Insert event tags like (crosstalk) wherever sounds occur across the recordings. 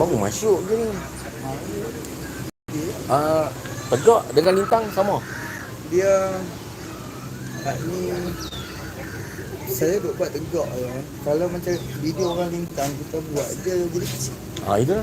Baru masuk je ni. Ah, tegak dengan lintang sama. Dia Hak ni Saya duk buat tegak je Kalau macam video orang lintang Kita buat dia jadi kecil Ah, itu.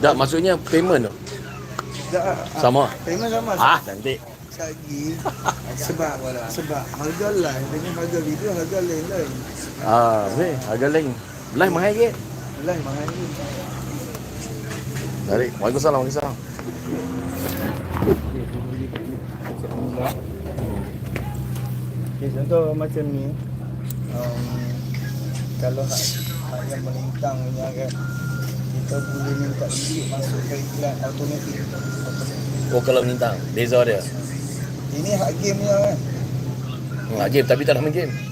Tak maksudnya payment tu. Tak, ah, Sama. Payment sama Ah, cantik. Lagi Sebab Sebab harga live Dengan harga video Harga lain-lain Ah, boleh. Harga lain. Live mahal sikit. Live mahal ni Tarik. Waalaikumsalam. Waalaikumsalam. Okay, contoh macam ni um, Kalau hak, hak yang melintang punya kan Kita boleh minta sikit masuk ke iklan automatik. Oh, kalau lintang. Beza dia. Ini hak game punya kan Hmm, game tapi tak nak main game.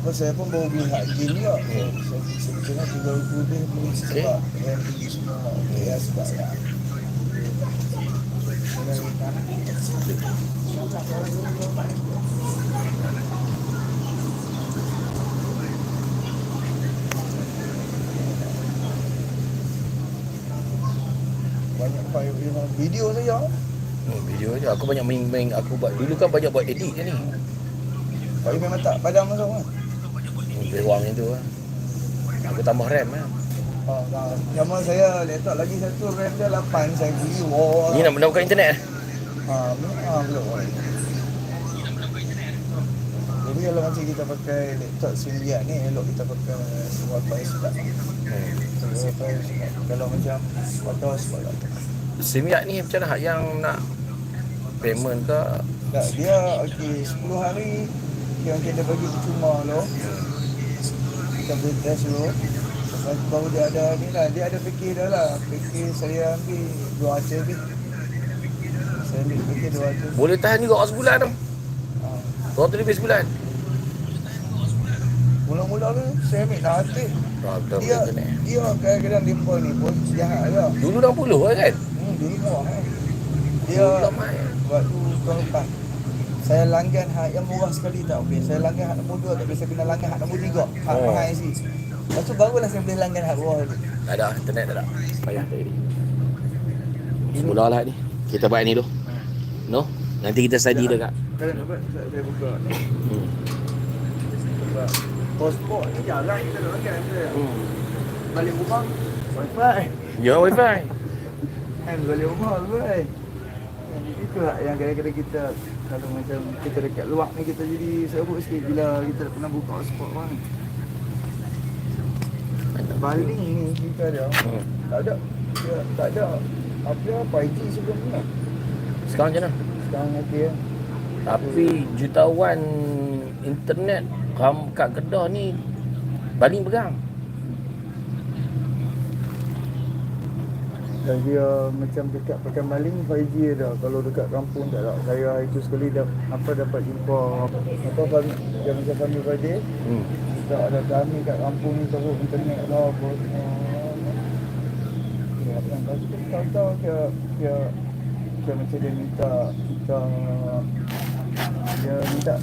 Apa saya pun baru beli hak game juga Hmm. Saya sebetulnya 3,000 lebih beli sebab Yang tinggi semua Okay lah sebab ya Banyak file video saja Hmm, video je. Aku banyak main-main. Aku buat dulu kan banyak buat edit je ni. Tapi memang tak padam masuk kan Hmm, Bewang itu lah. Aku tambah RAM lah. Zaman saya letak lagi satu RAM dia 8 saya beli wah. Ni nak nak buka internet eh? Ha, ha belum. Jadi kalau macam kita pakai laptop sendirian ni elok kita pakai wifi. Hmm. Wifi sebab. Kalau macam sebab tak. Simiak ni macam mana yang nak payment ke? Tak, dia okey 10 hari yang kita bagi cuma lo. Kita beli test dulu. Lepas tu baru dia ada ni lah. Dia ada fikir dah lah. Fikir saya ambil dua harga ni. Saya ambil fikir dua harga. Boleh tahan juga sebulan tu. Ha. Kau tu lebih sebulan. Mula-mula tu saya ambil dah hati. Betul Dia, dia kadang-kadang depa ni pun jahat lah. Dulu 60 lah kan? Hmm, dulu kan. Dia kan? waktu tahun lepas. Saya langgan hak yang murah sekali tak boleh. Saya langgan hak nombor dua tak boleh. Saya kena langgan hak nombor tiga. Hak Oh. mahal isi. Lepas tu barulah saya boleh langgan hak bawah tu. Tak ada internet tak ada. Payah tak jadi. Semula lah ni. Kita buat ni dulu. No? Nanti kita study Ya. dekat. Kalau dapat saya saya buka ni. Hmm. Hotspot ni jarang kita nak langgan. Hmm. Balik rumah, wifi. Ya wifi. (laughs) Kan balik rumah wifi. Itu hak yang kadang-kadang kita kalau macam kita dekat luar ni kita jadi serabut sikit bila kita tak pernah buka hotspot kan. Baling ni kita ada. Hmm. Tak ada. Dia, tak ada. Apa 5G sebelum ni. Sekarang macam mana? Sekarang nanti ya. Tapi jutawan internet ram kat Kedah ni baling pegang. Dia macam dekat pakai maling 5G ada. Kalau dekat kampung tak ada. Saya itu sekali dah apa dapat jumpa apa kami dia macam kami Friday. Hmm. Tak ada kami kat kampung ni teruk internet lah apa semua. Ya, yang kau tu tahu-tahu dia dia dia macam dia minta kita dia minta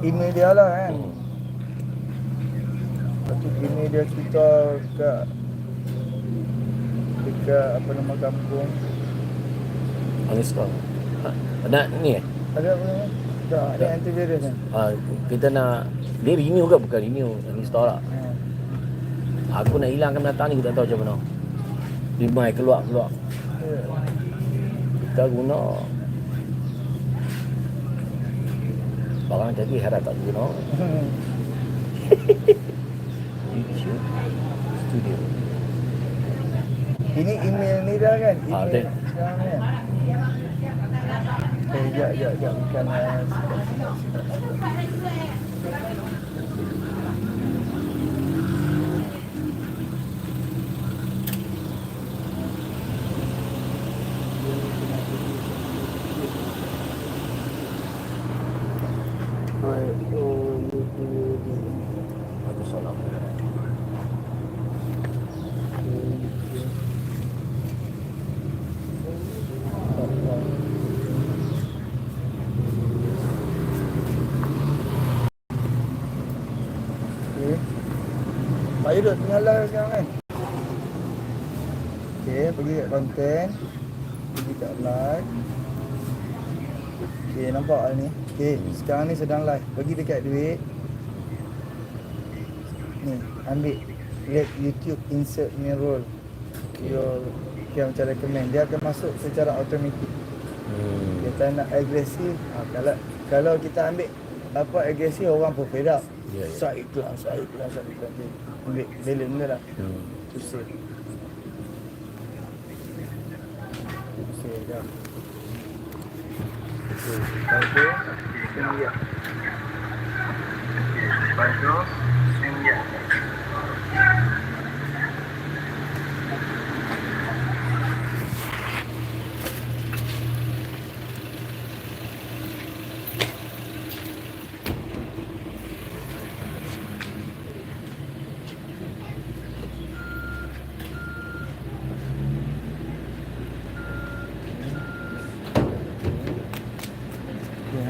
email dia lah kan. Hmm. Lepas tu email dia cerita kat dekat apa nama kampung. Uninstall. Ha, nak ni eh? Ada apa nama? Tak, ada antivirus kan. Ha, kita nak dia renew ke bukan renew uninstall lah. Ha. Aku nak hilangkan binatang ni aku tak tahu macam mana. Limai keluar keluar. Ya. Kita guna Barang jadi harap tak guna YouTube (laughs) Studio Ini email ni dah kan? Ah, Email betul. kan? Eh, jap, jap, jap. Bukan uh, Aku salah Okay. Pak Yudut tinggal lah sekarang kan? Okey, pergi kat content. Pergi kat live. Okey, nampak lah ni. Okey, sekarang ni sedang live. Pergi dekat duit. Ni, ambil let YouTube insert ni roll. Your yang macam recommend dia akan masuk secara automatik. Hmm. Kita nak agresif. Ha, kalau kalau kita ambil apa agresif orang pun fed up. Ya, ya. Saya ikhlas, saya ikhlas, saya ikhlas. Ambil balance dia lah. Hmm. Tu save. Okey, dah. Okey, lepas tu, sendirian. Lepas tu, sendirian.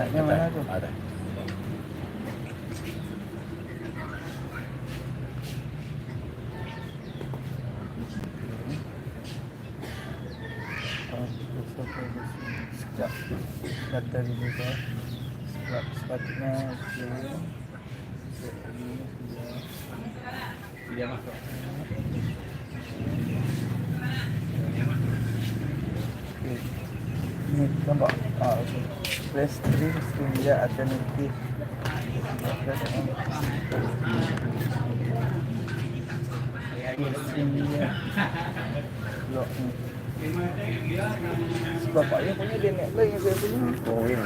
Lihatnya mana tu? Ada. Sekejap Data dulu tu Sebab sepatutnya Okey Dia masuk. Okey. Ni nampak? Ah, okey. Play stream stream dia alternatif. Stream dia. Lock ni. Sebab Pak Yang punya dia net lain yang saya punya. Oh, ya.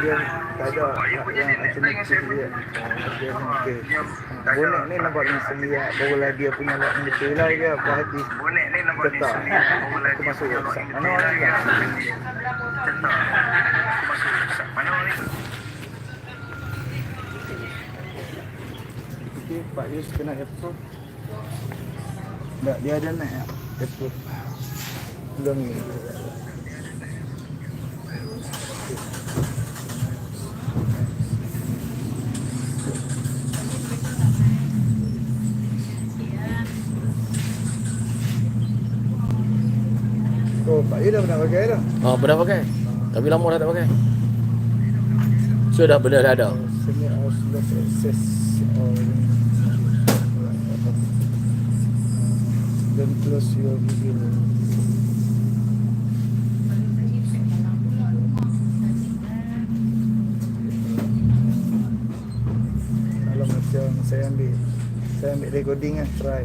Dia tak ada yang alternatif dia. Dia okey. Bonek ni nampak ni sendiri. Barulah dia punya lock ni betul lah dia. Apa hadis. Bonek ni nampak ni sendiri. Aku masuk WhatsApp. Mana Okey, Pak Yus kena approve. Tak, dia ada nak approve. Belum ni. Dah pernah pakai dah. Oh, pernah pakai. Tapi lama dah tak pakai. So dah benda dah ada. Oh, ini. Then close your video. Kalau macam saya ambil saya ambil recording kan try.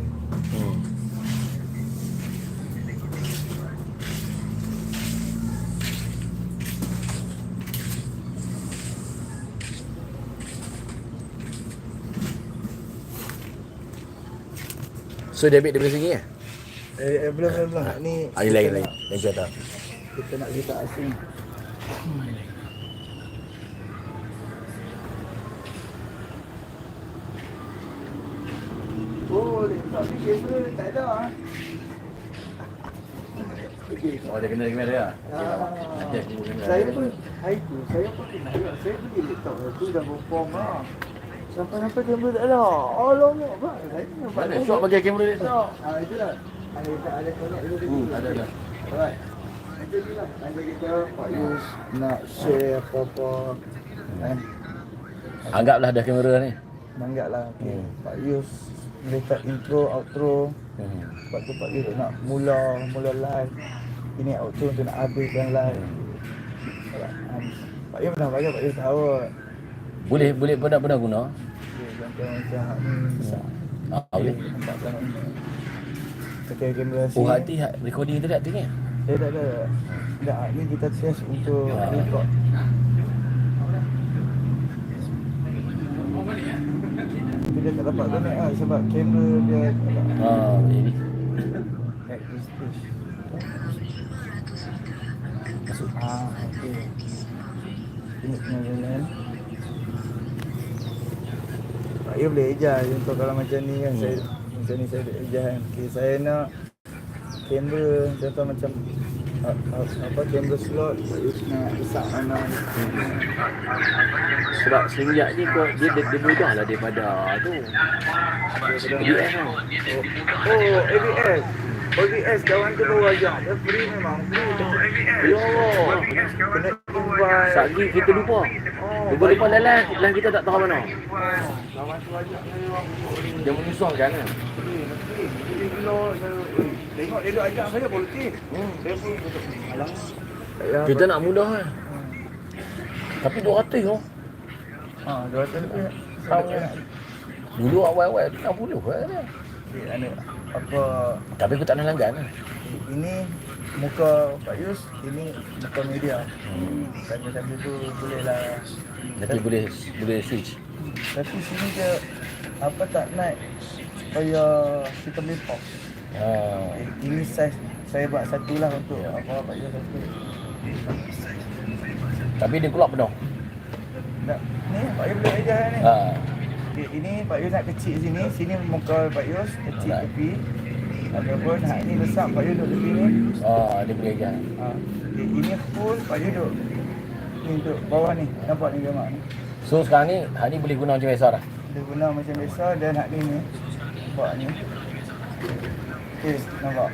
So dia ambil daripada sini eh? Eh, eh belum belum belum. Ni Ah, kita lain lain. Lain cerita. Kita nak cerita asing. Oh, tapi kamera tak ada ah. Oh, dia kena kamera dia. Ah, Okey, aku kena. saya pun hari tu saya pun kena juga. Saya pergi laptop tu dah perform lah. Sampai-sampai kamera tak ada. Oh. Saya nampak Mana shot bagi kamera dia tu? Ah, itu lah. Ada tak ada connect dulu. Hmm, ada ada. Alright. Itu je lah. Nanti kita Pak Yus nak share apa-apa. Kan? Anggaplah dah kamera ni. Manggap lah. Okay. Hmm. Pak Yus start intro, outro. Hmm. Sebab tu Pak Yus nak mula, mula live. Ini outro untuk nak habiskan live. Alright. Um, Pak Yus pernah pakai, Pak Yus tahu. Boleh boleh pernah pernah guna. Okay, contoh macam hak ni. besar. Ah, boleh. Nampak sangat ni. Pakai kamera Oh, hati recording tu tak tinggal. Eh, tak ada. Tak, ni kita test untuk Ah. record. Tapi dia tak dapat connect lah sebab kamera dia tak. Ah, ini. This push. Masuk. Ah, okey. Ini punya jalan. Yu boleh ejar contoh kalau macam ni kan saya macam ni saya ejar kan. Okay, saya nak kamera contoh macam apa kamera slot nak besar mana Sebab semenjak ni kau dia dia, dia mudah lah daripada tu. ABS kan. Oh, oh ABS. OBS kawan tu baru ajak. Dia free memang. Free. ABS. Ya Allah. ABS Kena invite. Sagi kita lupa. Oh, Lupa lupa lain lain kita tak tahu mana. Tu orang. Dia menyusahkan kan. Tengok dia duk ajak saya politik. Saya pun Kita nak mudah kan. Tapi 200 tu. Ha, dua ratus lebih. Tahu nak. Dulu awal-awal 60 kan. Dia Anu, apa Tapi aku tak nak langgan kan. ini muka Pak Yus, ini muka media. Hmm. Sambil-sambil tu bolehlah. Nanti boleh boleh switch. Tapi sini dia apa tak naik supaya kita boleh pop. Ha. Eh, Ini saiz saya buat satu lah untuk Ya. apa Pak Yus satu. Tapi dia keluar penuh. Nak, ni Pak Yus boleh ajar ni. Ha. Okay, ini Pak Yus nak kecil sini, sini muka Pak Yus kecil Alright. tepi. Ataupun hak ni besar Pak Yus duduk tepi ni. Oh, dia boleh ajar. Ha. Okay, ini full Pak Yus duduk ni duduk bawah ni. Nampak ni gambar ni. So sekarang ni, hak ni boleh guna macam biasa dah. Dia guna macam biasa dan hak ni ni. Nampak ni. Okay, nampak.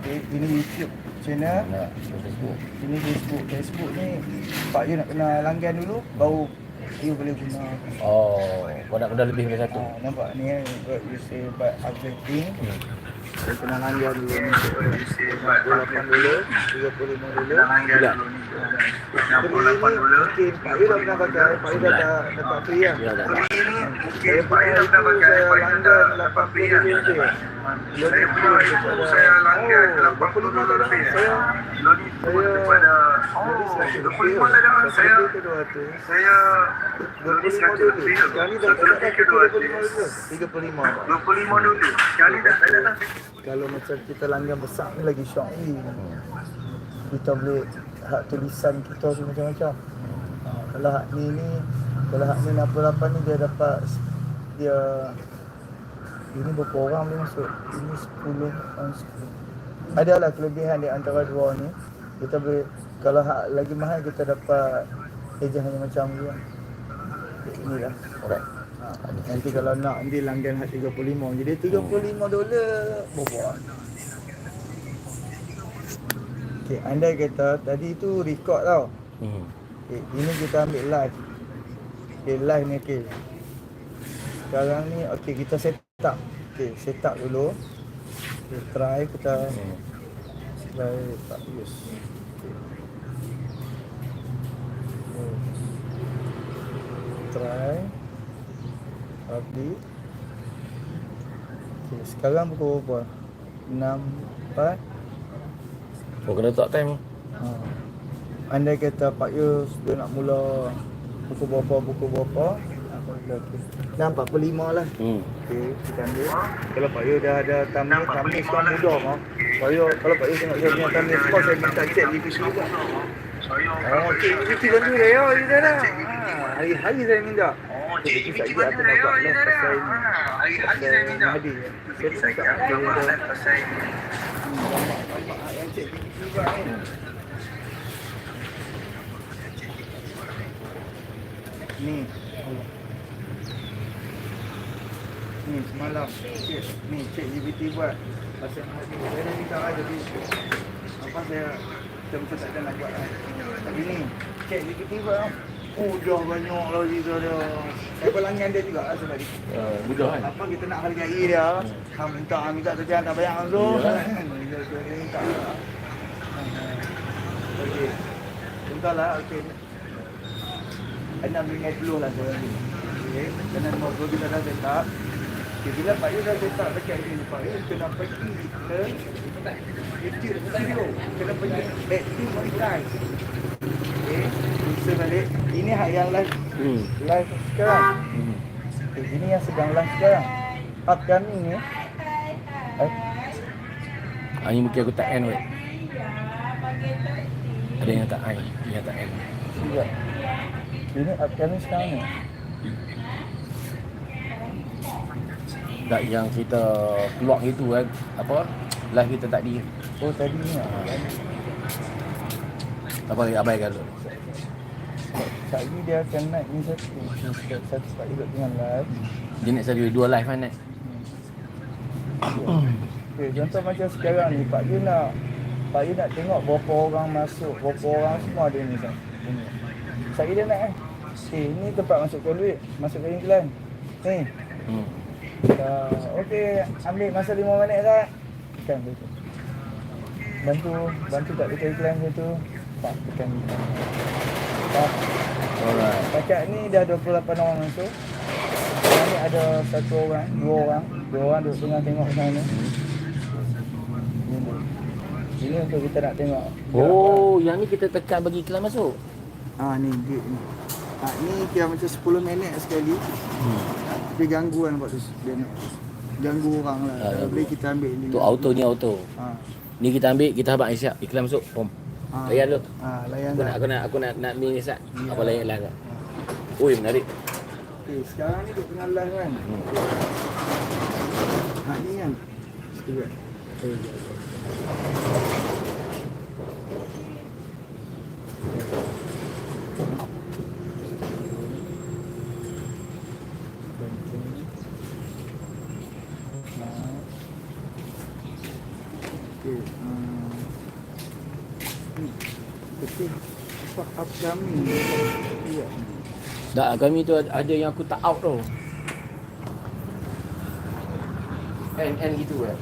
Okay, ini YouTube channel. Nah, Facebook. Ini Facebook. Facebook ni Pak Yu nak kena langgan dulu baru you boleh guna. Oh, kau nak guna lebih daripada satu. Ha, nampak ni eh, what you say but updating. Hmm. Saya kena langgan dulu ni. 28 dulu, 35 dulu. Tidak. Tapi ini mungkin Pak Yu dah pernah pakai, Pak Yu dah tak dapat free lah. Dah. Ini mungkin Saya Pak punya Ida itu dah pakai, saya Pak Ida langgan dah 80 dapat free kan? lebih. Saya punya itu saya langgan Oh, 80 25 tak ada. lebih. Saya Lodi pun daripada Oh, 25 tak ada. Saya ke 200. saya Lodi 25 100 dulu. lebih. Sekali dah Satu tak lebih ada ke 25 200. dulu. 35 Pak. 25 dulu. Sekali dah tak ada dah. Kalau macam kita langgan besar ni lagi syok ni. Kita boleh hak tulisan kita tu macam-macam. Kalau hak ni ni kalau hak ni 68 ni dia dapat dia ini berapa orang boleh masuk? Ini 10 orang 10. Adalah kelebihan di antara dua ni. Kita boleh kalau hak lagi mahal kita dapat ejahnya macam ni lah. Inilah. Alright. Nanti kalau nak nanti langgan hak 35. Jadi 35 dolar berapa? Okey, andai kata tadi tu record tau. Hmm. Okay, ini kita ambil live. Okay, live ni okey. Sekarang ni okey kita set up. Okey, set up dulu. Okay, try kita Hmm. try tak use. Okay. Okay. Try. Update. Okay, sekarang pukul berapa? 6, 4, Oh, kena tak time. Ha. Andai kata Pak Yus dia nak mula pukul berapa, pukul berapa. Dah 45 lah. Hmm. Okey, kita ambil. Kalau Pak Yus dah ada tamis, tamis kan mudah mah. Pak Yus, kalau Pak Yus tengok saya punya tamis kau, saya minta cek GPT juga. Oh, cek GPT bantu dia ya, dia dah dah. Ha, hari-hari saya minta. Ada saya. buat Ya, live ya, pasal ya. ini. Hari-hari saya. Hadi. Saya Saya tak ada. pasal yang cek GPT juga ni. Ni. Ni semalam cik, ni cik GPT buat pasal hati. Saya dah minta lah jadi apa saya betul-betul tak ada nak buat lah. Tapi ni cik GPT buat tau. Oh dah banyak lah cerita dia. Saya pelanggan dia juga lah sebenarnya. Uh, mudah kan? Apa kita nak hargai dia. Hang minta, hang minta kerjaan tak bayar langsung Ya. Minta Okey. Bentar lah, okey. Enam ringgit puluh lah saya ni. Okey, kena nombor dua kita dah set up Okey, bila Pak Yu dah set up dekat ni Pak Yu kena pergi ke YouTube studio Kena pergi active monetize Okey, bisa balik Ini hak yang live Hmm. Live sekarang Hmm. Eh, ini yang sedang live sekarang. Upcoming ni. Eh, Ah, ni mungkin aku tak end weh. Ada yang tak end, yang tak end. sekejap. Ini upcoming sekarang ni. Tak yang kita keluar gitu kan. Apa? Live kita tadi. Oh tadi ni. ah. Apa abaikan dulu. Lagi dia akan naik ni satu. Satu satu sebab duduk dengan live. Dia nak saya dua live kan nak. Okey, contoh macam sekarang ni Pak Yu nak Pak Yu nak tengok berapa orang masuk, berapa orang semua ada ni. Ini. Saya dia nak eh. Eh, ni tempat masukkan duit, masukkan iklan. Ni. Hmm. Uh, okey, ambil masa 5 minit Sat. Tekan situ. Bantu, bantu tak tekan iklan situ. Tak tekan iklan. Tak. Alright. Pakat ni dah 28 orang masuk. Sekarang ni ada satu orang, dua orang. Dua orang duduk tengah tengok sana. Ini. Ini untuk kita nak tengok. Oh, yang ni kita tekan bagi iklan masuk. Ah ni gate ni. Ah ni kira macam 10 minit sekali. Hmm. Dia gangguan buat tu. Dia nak ganggu orang lah. Ah, boleh kita ambil ni. Tu auto ni auto. Ah. Ni kita ambil, kita habaq siap. Iklan masuk. Pom. Ah. Layan dulu. Ah, layan Aku nak dah. aku nak aku nak nak ni Sat. Ya. Apa layan lah. Oi, menarik. Okey, sekarang ni duduk tengah live kan. Hmm. Ha ni kan. Sekejap. Eh, sekejap. Okey, hmm. Ni. Kami. Ya. Tak, kami tu ada yang aku tak out tu. And and gitu eh.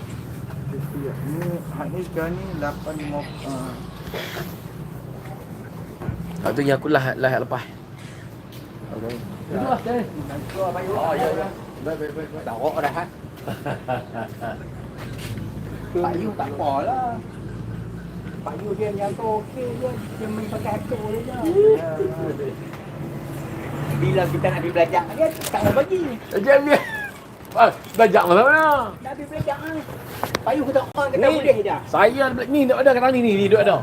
Ya, ni hak ni sekarang ni 8 mo uh, Hak tu yang aku lah lah lepas. Okay. Duduk lah. Oh, ya ya. Baik baik baik. baik. Darok dah ha. Pak Yu tak apa lah. Pak Yu dia yang tu okey je. Dia main pakai aktor je. Ya, Bila kita nak pergi belajar dia tak mau bagi. Jangan dia. Ah, belajar mana mana? Nak pergi belajar ni. Pak Yu kata on kata Ni. boleh dah. Saya ni duk ada kat ni ni, ni duk ada.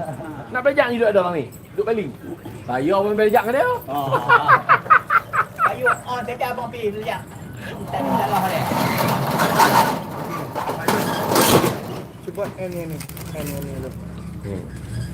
Nak belajar ni duk ada orang ni. Duk baling. Saya pun belajar dengan dia. Oh. Pak Yu on tadi abang pergi belajar. Tak ada salah dia. Cuba N ni ni. N ni ni dulu. Hmm.